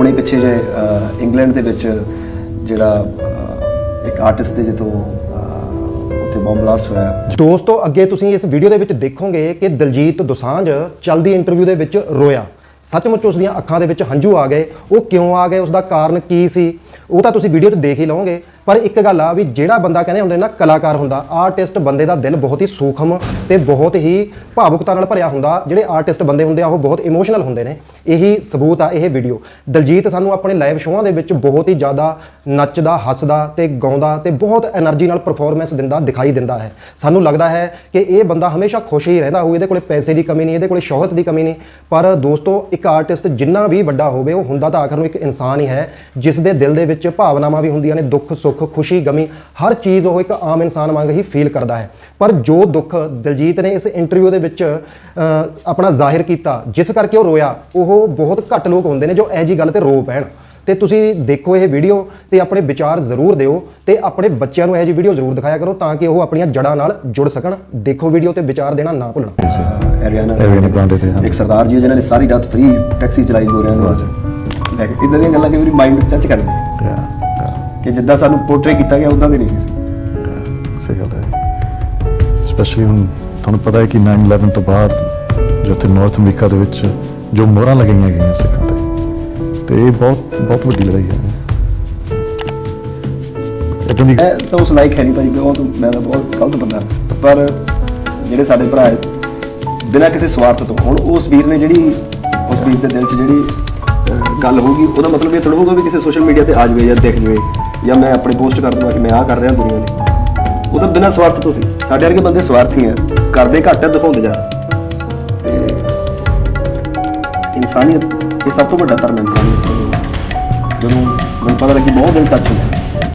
ਹੁਣੇ ਪਿੱਛੇ ਜੇ ਇੰਗਲੈਂਡ ਦੇ ਵਿੱਚ ਜਿਹੜਾ ਇੱਕ ਆਰਟਿਸਟ ਦੇ ਜਦੋਂ ਉੱਥੇ ਬੰਬ ਬਲਾਸਟ ਹੋਇਆ। ਦੋਸਤੋ, ਅੱਗੇ ਤੁਸੀਂ ਇਸ ਵੀਡੀਓ ਦੇ ਵਿੱਚ ਦੇਖੋਗੇ ਕਿ ਦਲਜੀਤ ਦੋਸਾਂਝ ਚਲਦੀ ਇੰਟਰਵਿਊ ਦੇ ਵਿੱਚ ਰੋਇਆ। ਸੱਚਮੁੱਚ ਉਸ ਦੀਆਂ ਅੱਖਾਂ ਦੇ ਵਿੱਚ ਹੰਝੂ ਆ ਗਏ। ਉਹ ਕਿਉਂ ਆ ਗਏ? ਉਸ ਦਾ ਕਾਰਨ ਕੀ ਸੀ? ਉਹ ਤਾਂ ਤੁਸੀਂ ਵੀਡੀਓ 'ਚ ਦੇਖ ਹੀ ਲਓਗੇ ਪਰ ਇੱਕ ਗੱਲ ਆ ਵੀ ਜਿਹੜਾ ਬੰਦਾ ਕਹਿੰਦੇ ਹੁੰਦੇ ਨਾ ਕਲਾਕਾਰ ਹੁੰਦਾ, ਆਰਟਿਸਟ ਬੰਦੇ ਦਾ ਦਿਲ ਬਹੁਤ ਹੀ ਸੂਖਮ ਤੇ ਬਹੁਤ ਹੀ ਭਾਵੁਕਤਾ ਨਾਲ ਭਰਿਆ ਹੁੰਦਾ। ਜਿਹੜੇ ਆਰਟਿਸਟ ਬੰਦੇ ਹੁੰਦੇ ਆ, ਉਹ ਬਹੁਤ ਇਮੋਸ਼ਨਲ ਹੁੰਦੇ ਨੇ। ਇਹੀ ਸਬੂਤ ਆ, ਇਹ ਵੀਡੀਓ ਦਲਜੀਤ ਸਾਨੂੰ ਆਪਣੇ ਲਾਈਵ ਸ਼ੋਆਂ ਦੇ ਵਿੱਚ ਬਹੁਤ ਹੀ ਜ਼ਿਆਦਾ ਨੱਚਦਾ, ਹੱਸਦਾ ਤੇ ਗਾਉਂਦਾ ਤੇ ਬਹੁਤ એનર્ਜੀ ਨਾਲ ਪਰਫਾਰਮੈਂਸ ਦਿੰਦਾ, ਦਿਖਾਈ ਦਿੰਦਾ ਹੈ। ਸਾਨੂੰ ਲੱਗਦਾ ਹੈ ਕਿ ਇਹ ਬੰਦਾ ਹਮੇਸ਼ਾ ਖੁਸ਼ ਹੀ ਰਹਿੰਦਾ ਹੋਊ, ਇਹਦੇ ਕੋਲੇ ਪੈਸੇ ਦੀ ਕਮੀ ਨਹੀਂ, ਇਹਦੇ ਕੋਲੇ ਸ਼ੋਹਰਤ ਦੀ ਕਮੀ ਨਹੀਂ। ਪਰ ਦੋਸਤੋ, ਇੱਕ ਆਰਟਿਸਟ ਜਿੰਨਾ ਵੀ ਵੱਡਾ ਹੋਵੇ, ਉਹ ਹੁੰਦਾ ਤਾਂ ਆਖਰ ਨੂੰ ਇੱਕ ਇਨਸਾਨ ਹੀ ਹੈ, ਜਿਸ ਦੇ ਦਿਲ ਦੇ ਵਿੱਚ ਭਾਵਨਾਵਾਂ ਵੀ ਹੁੰਦੀਆਂ ਨੇ ਦੁੱਖ ਸੁੱਖ ਖੁਸ਼ੀ ਗਮੀ ਹਰ ਚੀਜ਼ ਉਹ ਇੱਕ ਆਮ ਇਨਸਾਨ ਵਾਂਗ ਹੀ ਫੀਲ ਕਰਦਾ ਹੈ। ਪਰ ਜੋ ਦੁੱਖ ਦਿਲਜੀਤ ਨੇ ਇਸ ਇੰਟਰਵਿਊ ਦੇ ਵਿੱਚ ਆਪਣਾ ਜ਼ਾਹਿਰ ਕੀਤਾ ਜਿਸ ਕਰਕੇ ਉਹ ਰੋਇਆ ਉਹ ਬਹੁਤ ਘੱਟ ਲੋਕ ਹੁੰਦੇ ਨੇ ਜੋ ਇਹ ਜੀ ਗੱਲ ਤੇ ਰੋ ਪੈਣ। ਤੇ ਤੁਸੀਂ ਦੇਖੋ ਇਹ ਵੀਡੀਓ ਤੇ ਆਪਣੇ ਵਿਚਾਰ ਜ਼ਰੂਰ ਦਿਓ ਤੇ ਆਪਣੇ ਬੱਚਿਆਂ ਨੂੰ ਇਹ ਜੀ ਵੀਡੀਓ ਜ਼ਰੂਰ ਦਿਖਾਇਆ ਕਰੋ ਤਾਂ ਕਿ ਉਹ ਆਪਣੀਆਂ ਜੜ੍ਹਾਂ ਨਾਲ ਜੁੜ ਸਕਣ। ਦੇਖੋ ਵੀਡੀਓ ਤੇ ਵਿਚਾਰ ਦੇਣਾ ਨਾ ਭੁੱਲਣਾ। ਹਰਿਆਣਾ। ਇੱਕ ਸਰਦਾਰ ਜੀ ਜਿਨ੍ਹਾਂ ਨੇ ਸਾਰੀ ਰਾਤ ਫ੍ਰੀ ਟੈਕਸੀ ਚਲਾਈ ਗੋਰਿਆਂ ਨੂੰ ਕੇ ਇਦਾਂ ਦੀਆਂ ਗੱਲਾਂ ਕਿ ਮੇਰੀ ਮਾਈਂਡ ਟੱਚ ਕਰਦੇ ਕਿ ਜਿੱਦਾਂ ਸਾਨੂੰ ਪੋਰਟਰੇ ਕੀਤਾ ਗਿਆ ਉਦਾਂ ਦੇ ਨਹੀਂ ਸੀ। ਸਹੀ ਗੱਲ ਹੈ। ਸਪੈਸ਼ਲੀ ਹੁਣ ਤੁਹਾਨੂੰ ਪਤਾ ਹੈ ਕਿ 9/11 ਤੋਂ ਬਾਅਦ ਜੋ ਤੇ ਨਾਰਥ ਅਮਰੀਕਾ ਦੇ ਵਿੱਚ ਜੋ ਮੋਹਰਾਂ ਲਗਾਈਆਂ ਗਈਆਂ ਸਿੱਖਾਂ ਤੇ ਤੇ ਇਹ ਬਹੁਤ ਬਹੁਤ ਵੱਡੀ ਲੜਾਈ ਹੈ। ਇਦਾਂ ਦੀ ਮੈਂ ਤਾਂ ਉਸ ਲਾਈਕ ਹੈ ਨਹੀਂ ਭਾਜੀ ਬਹੁਤ ਮੈਂ ਤਾਂ ਬਹੁਤ ਗਲਤ ਬੰਦਾ। ਪਰ ਜਿਹੜੇ ਸਾਡੇ ਭਰਾ ਹੈ, ਬਿਨਾਂ ਕਿਸੇ ਸਵਾਰਥ ਤੋਂ ਹੁਣ ਉਸ ਵੀਰ ਨੇ ਜਿਹੜੀ ਉਸ ਵੀਰ ਦੇ ਦਿਲ 'ਚ ਜਿਹੜੀ ਅਹ, ਗੱਲ ਹੋਊਗੀ ਉਹਦਾ ਮਤਲਬ ਇਹ ਥੋੜਾ ਹੋਊਗਾ ਵੀ ਕਿਸੇ ਸੋਸ਼ਲ ਮੀਡੀਆ ਤੇ ਆ ਜਾਵੇ ਜਾਂ ਦਿਖ ਜਾਵੇ। ਜਾਂ ਮੈਂ ਆਪਣੇ ਪੋਸਟ ਕਰ ਦਵਾਂ ਕਿ ਮੈਂ ਆਹ ਕਰ ਰਿਹਾ ਦੁਨੀਆ ਲਈ। ਉਹਦਾ ਬਿਨਾਂ ਸਵਾਰਥ ਤੋਂ ਸੀ। ਸਾਡੇ ਵਰਗੇ ਬੰਦੇ ਸਵਾਰਥੀ ਆ। ਕਰਦੇ ਘੱਟ ਆ, ਦਿਖਾਉਂਦੇ ਜਾ। ਤੇ ਇਨਸਾਨੀਅਤ ਇਹ ਸਭ ਤੋਂ ਵੱਡਾ ਧਰਮ ਹੈ ਇਨਸਾਨੀਅਤ ਜਦੋਂ ਮੈਨੂੰ ਪਤਾ ਲੱਗੀ ਬਹੁਤ ਦਿਨ ਟੱਚ ਹੁੰਦਾ